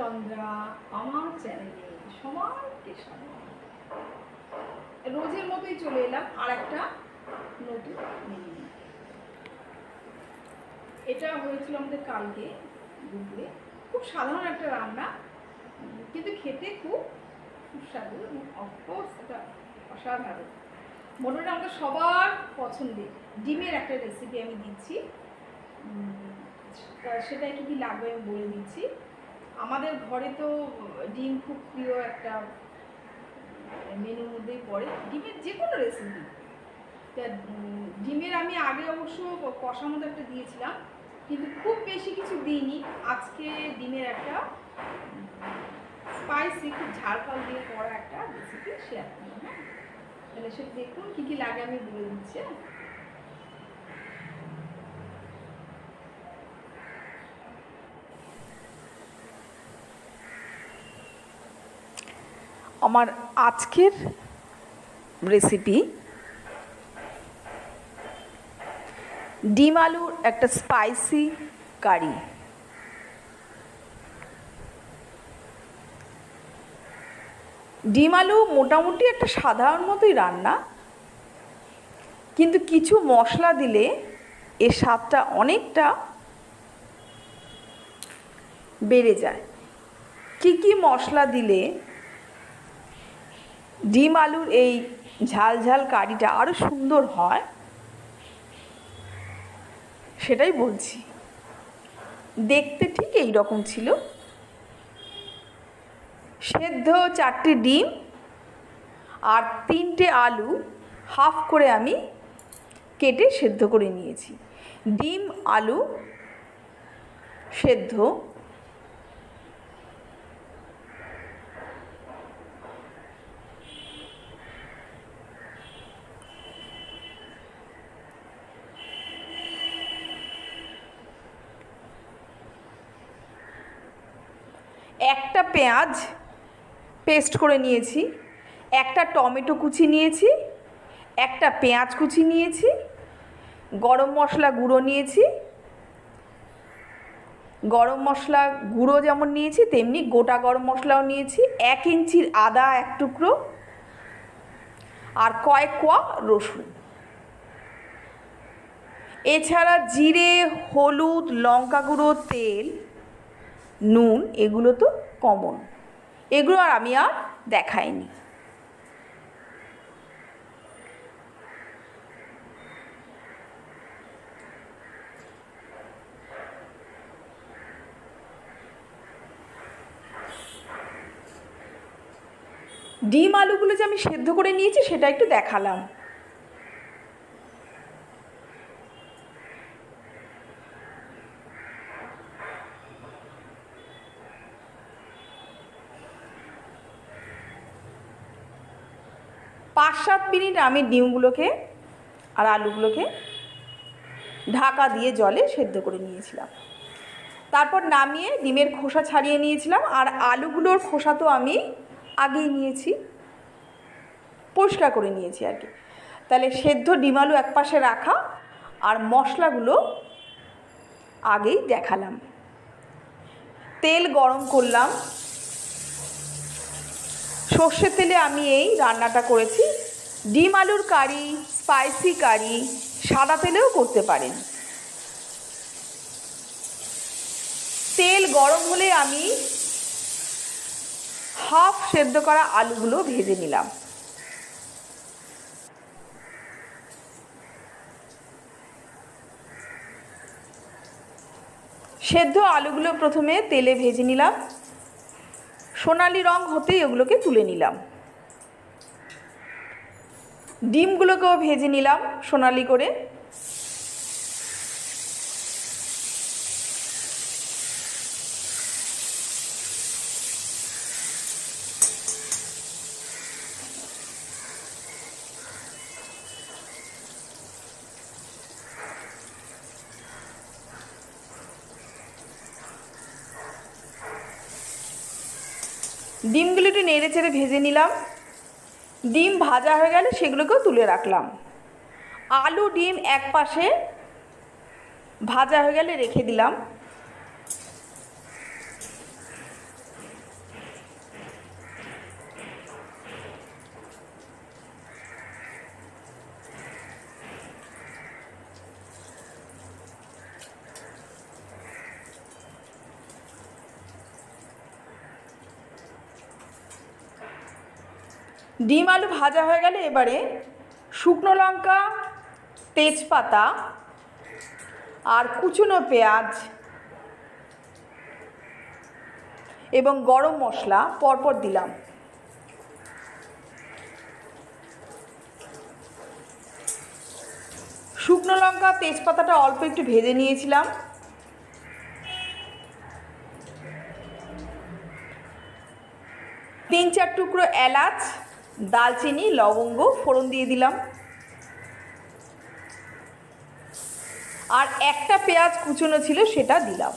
তন্দ্রা আমার চ্যানেলে সবাইকে স্বাগত। রোজের মতোই চলে এলাম আর একটা নতুন এটা হয়েছিল আমাদের কালকে দুপুরে। খুব সাধারণ একটা রান্না, কিন্তু খেতে খুব সুস্বাদু এবং অফকোর্স এটা অসাধারণ। মোটামুটি আমাদের সবার পছন্দের ডিমের একটা রেসিপি আমি দিচ্ছি। সেটা কী কী লাগবে আমি বলে দিচ্ছি। আমাদের ঘরে তো ডিম খুব প্রিয় একটা মেনুর মধ্যেই পড়ে। ডিমের যে কোনো রেসিপি তা ডিমের আমি আগে অবশ্য কষা মতো একটা দিয়েছিলাম, কিন্তু খুব বেশি কিছু দিইনি। আজকে ডিমের একটা স্পাইসি খুব ঝাড়ফাল দিয়ে করা একটা রেসিপি শেয়ার করব হ্যাঁ? তাহলে সেটা দেখুন, কী কী লাগে আমি বলে দিচ্ছি আমার আজকের রেসিপি ডিম আলুর একটা স্পাইসি কারি ডিম আলু মোটামুটি একটা সাধারণ মতোই রান্না, কিন্তু কিছু মশলা দিলে এর স্বাদটা অনেকটা বেড়ে যায়। কি কি মশলা দিলে ডিম আলুর এই ঝাল ঝাল কারিটা আরও সুন্দর হয়, সেটাই বলছি। দেখতে ঠিক এই রকম ছিল। সেদ্ধ চারটে ডিম আর তিনটে আলু হাফ করে আমি কেটে সেদ্ধ করে নিয়েছি। ডিম, আলু সেদ্ধ একটা পেঁয়াজ পেস্ট করে নিয়েছি, একটা টমেটো কুচি নিয়েছি, একটা পেঁয়াজ কুচি নিয়েছি, গরম মশলা গুঁড়ো নিয়েছি, গরম মশলা গুঁড়ো যেমন নিয়েছি, তেমনি গোটা গরম মশলাও নিয়েছি, এক ইঞ্চির আদা এক টুকরো আর কয়েক কোয়া রসুন। এছাড়া জিরে, হলুদ, লঙ্কা গুঁড়ো, তেল নুন, এগুলো তো কমন এগুলো আর আমি আর দেখাইনি। ডিম আলুগুলো যে আমি সেদ্ধ করে নিয়েছি, সেটা একটু দেখালাম। মিনিট আমি ডিমগুলোকে আর আলুগুলোকে ঢাকা দিয়ে জলে সেদ্ধ করে নিয়েছিলাম। তারপর নামিয়ে ডিমের খোসা ছাড়িয়ে নিয়েছিলাম আর আলুগুলোর খোসা তো আমি আগেই নিয়েছি, পরিষ্কার করে নিয়েছি আর কি। তাহলে সেদ্ধ ডিম আলু একপাশে রাখা আর মশলাগুলো আগেই দেখালাম। তেল গরম করলাম। সর্ষের তেলে আমি এই রান্নাটা করেছি। ডিম আলুর কারি স্পাইসি কারি, সাদা তেলেও করতে পারেন। তেল গরম হলে আমি হাফ সেদ্ধ করা আলুগুলো ভেজে নিলাম। সেদ্ধ আলুগুলো প্রথমে তেলে ভেজে নিলাম। সোনালি রং হতেই ওগুলোকে তুলে নিলাম। ডিমগুলোকেও ভেজে নিলাম সোনালি করে। ডিমগুলো একটু নেড়ে চেড়ে ভেজে নিলাম। ডিম ভাজা হয়ে গেলে সেগুলোকেও তুলে রাখলাম। আলু ডিম এক পাশে ভাজা হয়ে গেলে রেখে দিলাম। ডিম আলু ভাজা হয়ে গেলে এবারে শুকনো লঙ্কা, তেজপাতা আর কুচনো পেঁয়াজ এবং গরম মশলা পরপর দিলাম। শুকনো লঙ্কা, তেজপাতাটা অল্প একটু ভেজে নিয়েছিলাম। তিন চার টুকরো এলাচ দালচিনি, লবঙ্গ, ফোড়ন দিয়ে দিলাম। আর একটা পেঁয়াজ কুচনো ছিল, সেটা দিলাম।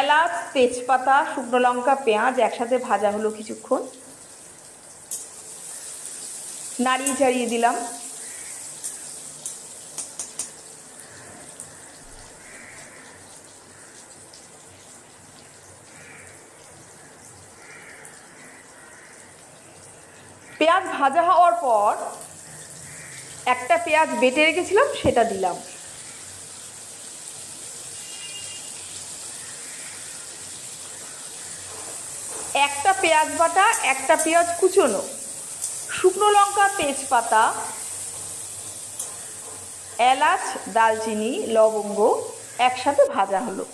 এলাচ, তেজপাতা, শুকনো লঙ্কা, পেঁয়াজ একসাথে ভাজা হলো কিছুক্ষণ। নাড়িয়ে চাড়িয়ে দিলাম পেঁয়াজ ভাজা হওয়ার পর একটা পেঁয়াজ বেটে রেখেছিলাম, সেটা দিলাম। একটা পেঁয়াজ বাটা, একটা পেঁয়াজ কুচোনো, শুকনো লঙ্কা, তেজপাতা, এলাচ, দালচিনি, লবঙ্গ একসাথে ভাজা হলো।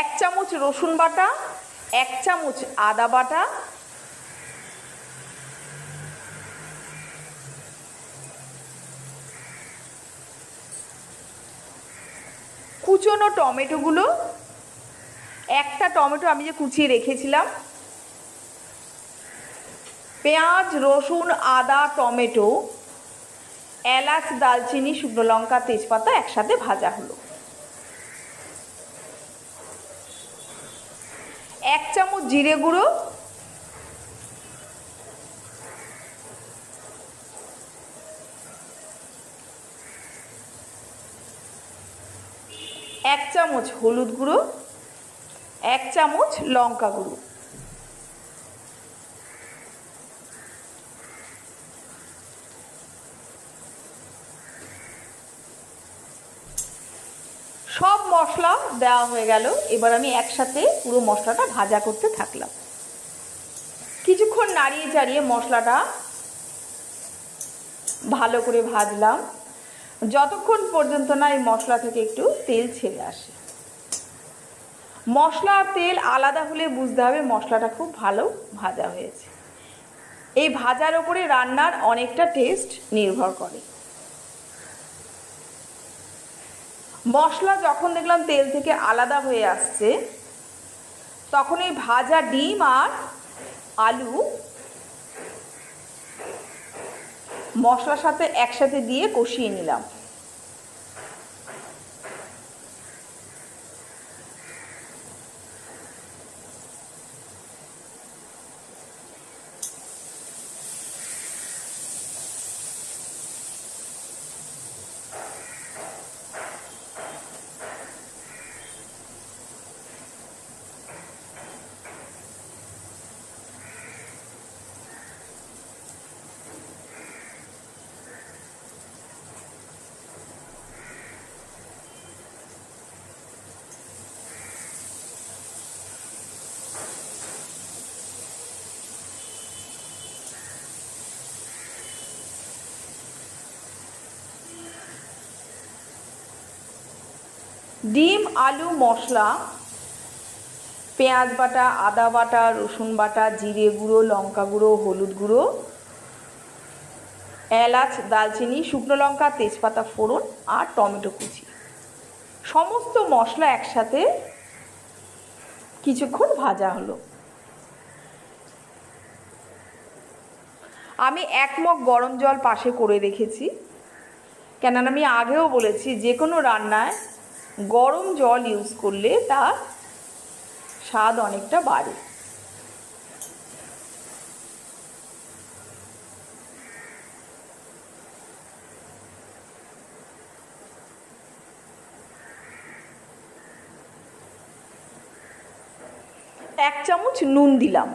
এক চামচ রসুন বাটা, এক চামচ আদা বাটা, কুচনো টমেটোগুলো একটা টমেটো আমি যে কুচিয়ে রেখেছিলাম, পেঁয়াজ, রসুন, আদা, টমেটো, এলাচ, দালচিনি, শুকনো লঙ্কা, তেজপাতা একসাথে ভাজা হলো। এক চামচ জিরে গুঁড়ো এক চামচ হলুদ গুঁড়ো এক চামচ লঙ্কা গুঁড়ো সব মশলা দেওয়া হয়ে গেল। এবার আমি একসাথে পুরো মশলাটা ভাজা করতে থাকলাম। কিছুক্ষণ নাড়িয়ে চাড়িয়ে মশলাটা ভালো করে ভাজলাম। যতক্ষণ পর্যন্ত না এই মশলা থেকে একটু তেল ছেড়ে আসে। মশলা আর তেল আলাদা হলে বুঝতে হবে মশলাটা খুব ভালো ভাজা হয়েছে। এই ভাজার ওপরে রান্নার অনেকটা টেস্ট নির্ভর করে। মশলা যখন দেখলাম তেল থেকে আলাদা হয়ে আসছে, তখন এই ভাজা ডিম আর আলু মশলার সাথে একসাথে দিয়ে কষিয়ে নিলাম। ডিম, আলু, মশলা, পেঁয়াজ বাটা, আদা বাটা, রসুন বাটা, জিরে গুঁড়ো, লঙ্কা গুঁড়ো, হলুদ গুঁড়ো, এলাচ দালচিনি শুকনো লঙ্কা, তেজপাতা ফোড়ন আর টমেটো কুচি। সমস্ত মশলা একসাথে কিছুক্ষণ ভাজা হলো। আমি এক মগ গরম জল পাশে করে রেখেছি। কেননা আমি আগেও বলেছি, যে কোনো রান্নায় গরম জল ইউজ করলে তার স্বাদ অনেকটা বাড়ে। এক চামচ নুন দিলাম।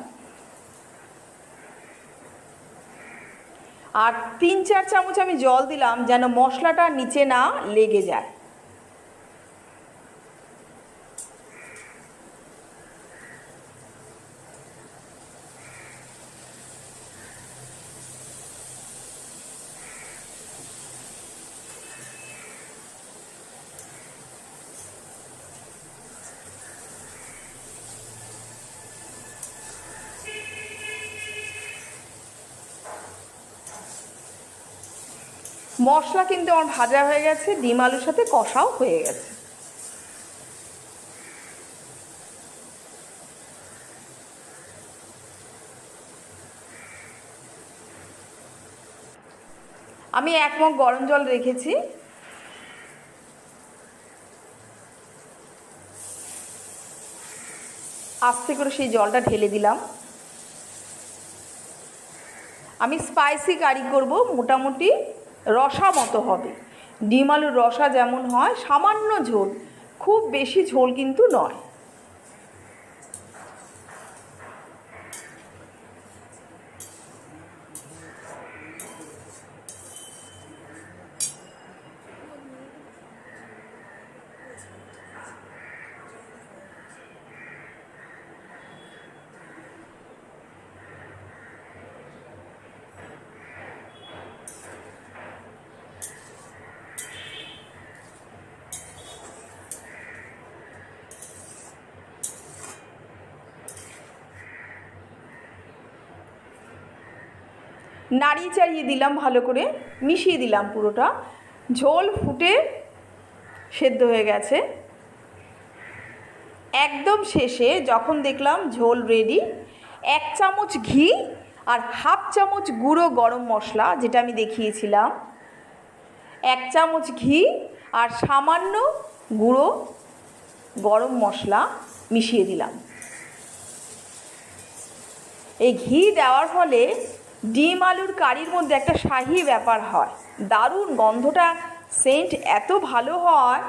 আর তিন চার চামচ আমি জল দিলাম যেন মশলাটা নিচে না লেগে যায়। মশলা কিন্তু আমার ভাজা হয়ে গেছে, ডিম আলুর সাথে কষাও হয়ে গেছে। আমি এক মগ গরম জল রেখেছি। আস্তে করে সেই জলটা ঢেলে দিলাম। আমি স্পাইসি কারি করব, মোটামুটি রসা মতো হবে। ডিম আলুর রসা যেমন হয়, সামান্য ঝোল। খুব বেশি ঝোল কিন্তু নয়। নাড়িয়ে চাড়িয়ে দিলাম ভালো করে, মিশিয়ে দিলাম পুরোটা। ঝোল ফুটে সেদ্ধ হয়ে গেছে। একদম শেষে যখন দেখলাম ঝোল রেডি এক চামচ ঘি আর হাফ চামচ গুঁড়ো গরম মশলা, যেটা আমি দেখিয়েছিলাম। এক চামচ ঘি আর সামান্য গুঁড়ো গরম মশলা মিশিয়ে দিলাম। এই ঘি দেওয়ার ফলে ডিম আলুর কারির মধ্যে একটা শাহি ব্যাপার হয়। দারুণ গন্ধটা। সেন্ট, এত ভালো হয়।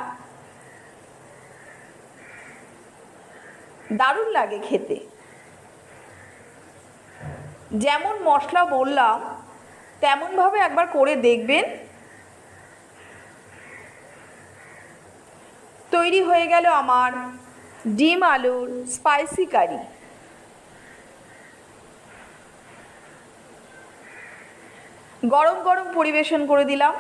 দারুণ লাগে খেতে। যেমন মশলা বললাম, তেমনভাবে একবার করে দেখবেন। তৈরি হয়ে গেল আমার ডিম আলুর স্পাইসি কারি। গরম গরম পরিবেশন করে দিলাম।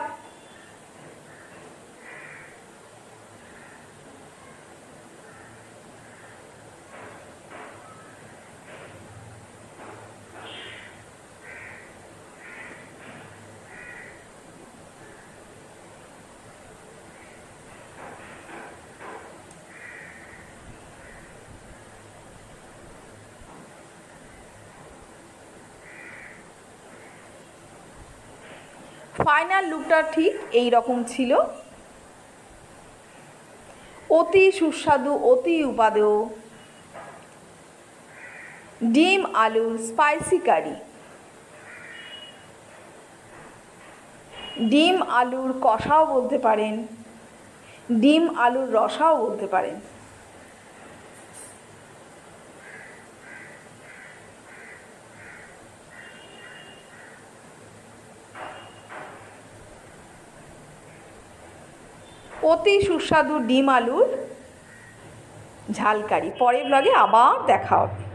ফাইনাল লুকটা ঠিক এই রকম ছিল। অতি সুস্বাদু, অতি উপাদেয়। ডিম আলুর স্পাইসি কারি ডিম, আলুর কষাও বলতে পারেন। ডিম, আলুর রসাও বলতে পারেন। অতি সুস্বাদু ডিম আলুর ঝালকারি। পরের ব্লগে আবার দেখা হবে।